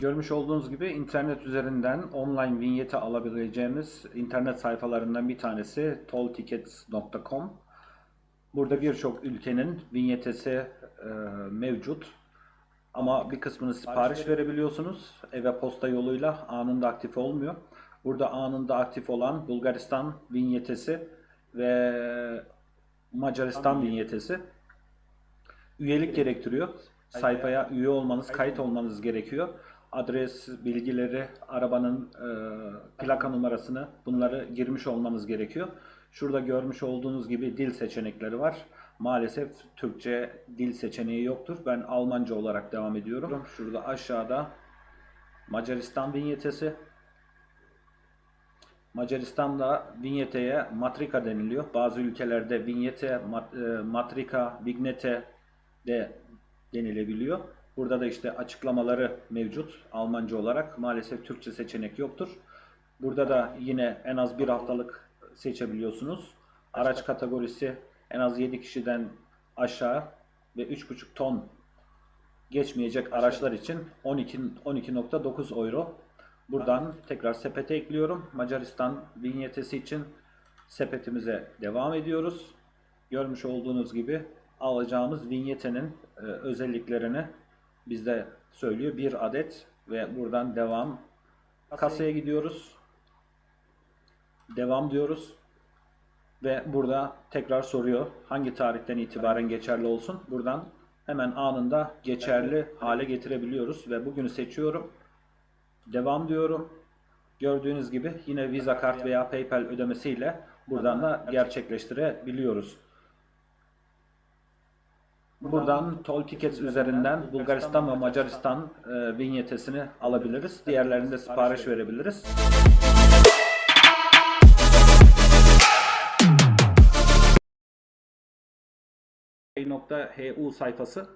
Görmüş olduğunuz gibi internet üzerinden online vinyeti alabileceğimiz internet sayfalarından bir tanesi tolltickets.com. Burada birçok ülkenin vinyetesi e, mevcut. Ama bir kısmını sipariş verebiliyorsunuz. Eve posta yoluyla anında aktif olmuyor. Burada anında aktif olan Bulgaristan vinyetesi ve Macaristan vinyetesi üyelik gerektiriyor. Sayfaya üye olmanız, kayıt olmanız gerekiyor. Adres, bilgileri, arabanın e, plaka numarasını bunları girmiş olmanız gerekiyor. Şurada görmüş olduğunuz gibi dil seçenekleri var. Maalesef Türkçe dil seçeneği yoktur. Ben Almanca olarak devam ediyorum. Şurada aşağıda Macaristan vinyetesi. Macaristan'da vinyeteye matrika deniliyor. Bazı ülkelerde vinyete, e, matrika, vignete de denilebiliyor. Burada da işte açıklamaları mevcut Almanca olarak. Maalesef Türkçe seçenek yoktur. Burada da yine en az bir haftalık seçebiliyorsunuz. Araç kategorisi en az 7 kişiden aşağı ve 3,5 ton geçmeyecek araçlar için 12 12.9 euro. Buradan tekrar sepete ekliyorum. Macaristan vinyetesi için sepetimize devam ediyoruz. Görmüş olduğunuz gibi alacağımız vinyetenin e, özelliklerini bizde söylüyor. Bir adet ve buradan devam. Kasaya gidiyoruz. Devam diyoruz. Ve burada tekrar soruyor hangi tarihten itibaren geçerli olsun. Buradan hemen anında geçerli hale getirebiliyoruz ve bugünü seçiyorum. Devam diyorum. Gördüğünüz gibi yine Visa kart veya PayPal ödemesiyle buradan da gerçekleştirebiliyoruz. Buradan Toll Tickets üzerinden Bulgaristan ve Macaristan e, vinyetesini alabiliriz. Diğerlerinde sipariş verebiliriz. .hu sayfası.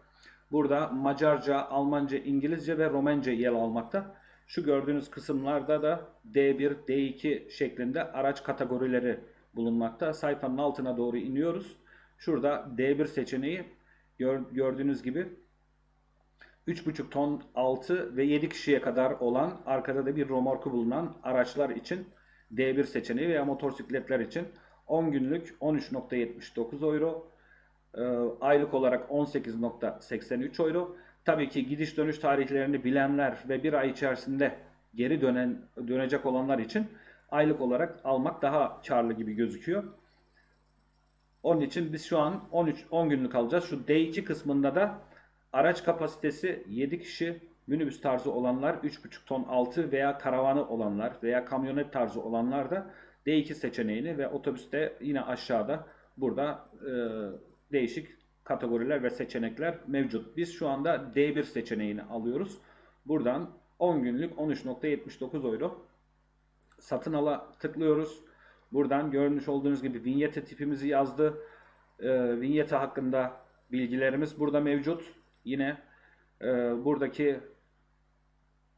Burada Macarca, Almanca, İngilizce ve Romence yer almakta. Şu gördüğünüz kısımlarda da D1, D2 şeklinde araç kategorileri bulunmakta. Sayfanın altına doğru iniyoruz. Şurada D1 seçeneği gördüğünüz gibi 3,5 ton altı ve 7 kişiye kadar olan arkada da bir romorku bulunan araçlar için D1 seçeneği veya motosikletler için 10 günlük 13.79 euro, e, aylık olarak 18.83 euro. Tabii ki gidiş dönüş tarihlerini bilenler ve bir ay içerisinde geri dönen dönecek olanlar için aylık olarak almak daha karlı gibi gözüküyor. Onun için biz şu an 13 10 günlük alacağız. Şu D2 kısmında da araç kapasitesi 7 kişi, minibüs tarzı olanlar 3,5 ton altı veya karavanı olanlar veya kamyonet tarzı olanlar da D2 seçeneğini ve otobüste yine aşağıda burada e, değişik kategoriler ve seçenekler mevcut. Biz şu anda D1 seçeneğini alıyoruz. Buradan 10 günlük 13.79 euro satın ala tıklıyoruz. Buradan görmüş olduğunuz gibi vinyete tipimizi yazdı. Ee, vinyete hakkında bilgilerimiz burada mevcut. Yine e, buradaki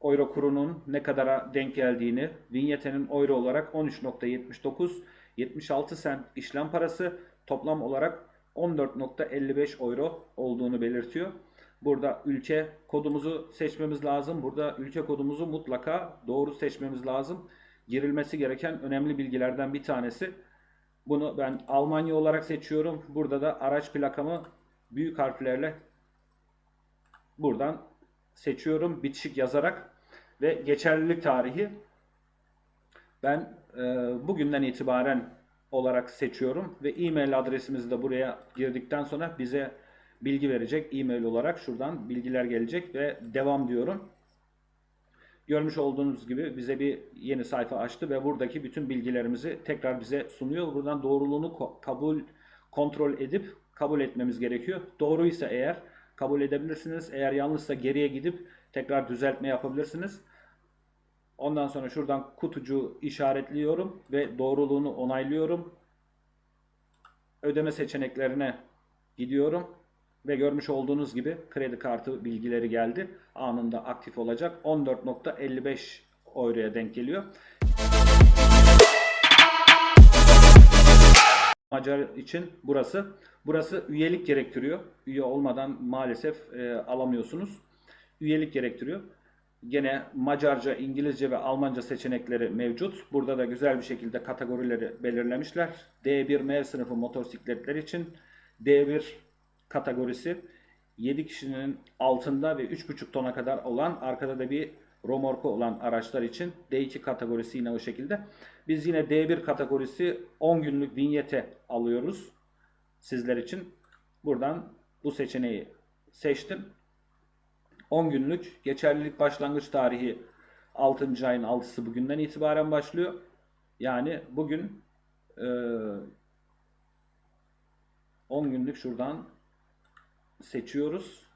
euro kurunun ne kadara denk geldiğini, vinyetenin euro olarak 13.79, 76 sent işlem parası, toplam olarak 14.55 euro olduğunu belirtiyor. Burada ülke kodumuzu seçmemiz lazım. Burada ülke kodumuzu mutlaka doğru seçmemiz lazım. Girilmesi gereken önemli bilgilerden bir tanesi. Bunu ben Almanya olarak seçiyorum. Burada da araç plakamı büyük harflerle buradan seçiyorum. Bitişik yazarak ve geçerlilik tarihi ben e, bugünden itibaren olarak seçiyorum ve e-mail adresimizi de buraya girdikten sonra bize bilgi verecek e-mail olarak şuradan bilgiler gelecek ve devam diyorum. Görmüş olduğunuz gibi bize bir yeni sayfa açtı ve buradaki bütün bilgilerimizi tekrar bize sunuyor. Buradan doğruluğunu kabul kontrol edip kabul etmemiz gerekiyor. Doğruysa eğer kabul edebilirsiniz. Eğer yanlışsa geriye gidip tekrar düzeltme yapabilirsiniz. Ondan sonra şuradan kutucu işaretliyorum ve doğruluğunu onaylıyorum. Ödeme seçeneklerine gidiyorum ve görmüş olduğunuz gibi kredi kartı bilgileri geldi. Anında aktif olacak. 14.55 euroya denk geliyor. Macar için burası. Burası üyelik gerektiriyor. Üye olmadan maalesef e, alamıyorsunuz. Üyelik gerektiriyor. Gene Macarca, İngilizce ve Almanca seçenekleri mevcut. Burada da güzel bir şekilde kategorileri belirlemişler. D1M sınıfı motosikletler için D1 kategorisi 7 kişinin altında ve 3,5 tona kadar olan arkada da bir romorku olan araçlar için D2 kategorisi yine o şekilde. Biz yine D1 kategorisi 10 günlük vinyete alıyoruz sizler için. Buradan bu seçeneği seçtim. 10 günlük geçerlilik başlangıç tarihi 6. ayın 6'sı bugünden itibaren başlıyor. Yani bugün e, 10 günlük şuradan seçiyoruz.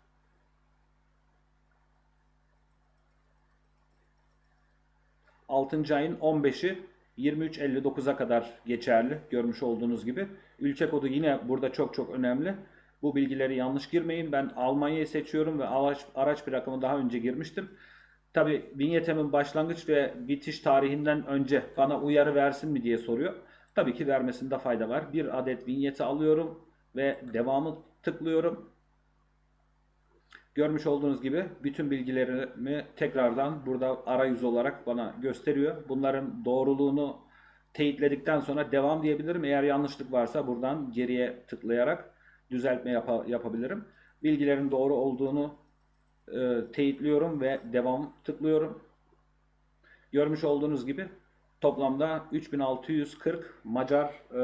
Altıncı ayın 15'i 23.59'a kadar geçerli görmüş olduğunuz gibi. Ülke kodu yine burada çok çok önemli. Bu bilgileri yanlış girmeyin. Ben Almanya'yı seçiyorum ve araç, araç bir rakamı daha önce girmiştim. Tabi vinyetemin başlangıç ve bitiş tarihinden önce bana uyarı versin mi diye soruyor. Tabii ki vermesinde fayda var. Bir adet vinyeti alıyorum ve devamı tıklıyorum. Görmüş olduğunuz gibi bütün bilgilerimi tekrardan burada arayüz olarak bana gösteriyor. Bunların doğruluğunu teyitledikten sonra devam diyebilirim. Eğer yanlışlık varsa buradan geriye tıklayarak düzeltme yapa- yapabilirim. Bilgilerin doğru olduğunu e, teyitliyorum ve devam tıklıyorum. Görmüş olduğunuz gibi toplamda 3640 Macar e,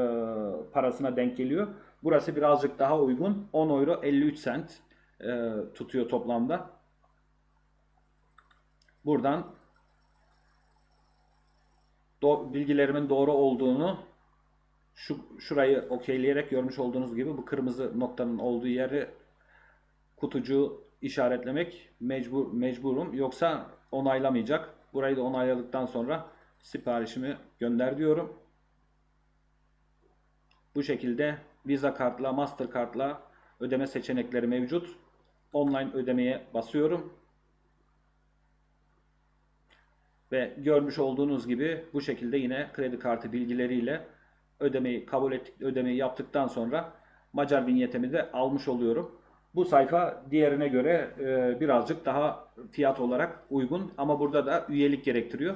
parasına denk geliyor. Burası birazcık daha uygun. 10 euro 53 cent e, tutuyor toplamda. Buradan do- bilgilerimin doğru olduğunu şu şurayı okeyleyerek görmüş olduğunuz gibi bu kırmızı noktanın olduğu yeri kutucuğu işaretlemek mecbur mecburum yoksa onaylamayacak. Burayı da onayladıktan sonra siparişimi gönder diyorum. Bu şekilde Visa kartla, Mastercard'la ödeme seçenekleri mevcut. Online ödemeye basıyorum. Ve görmüş olduğunuz gibi bu şekilde yine kredi kartı bilgileriyle ödemeyi kabul ettik, ödemeyi yaptıktan sonra Macar vinyetimi de almış oluyorum. Bu sayfa diğerine göre e, birazcık daha fiyat olarak uygun ama burada da üyelik gerektiriyor.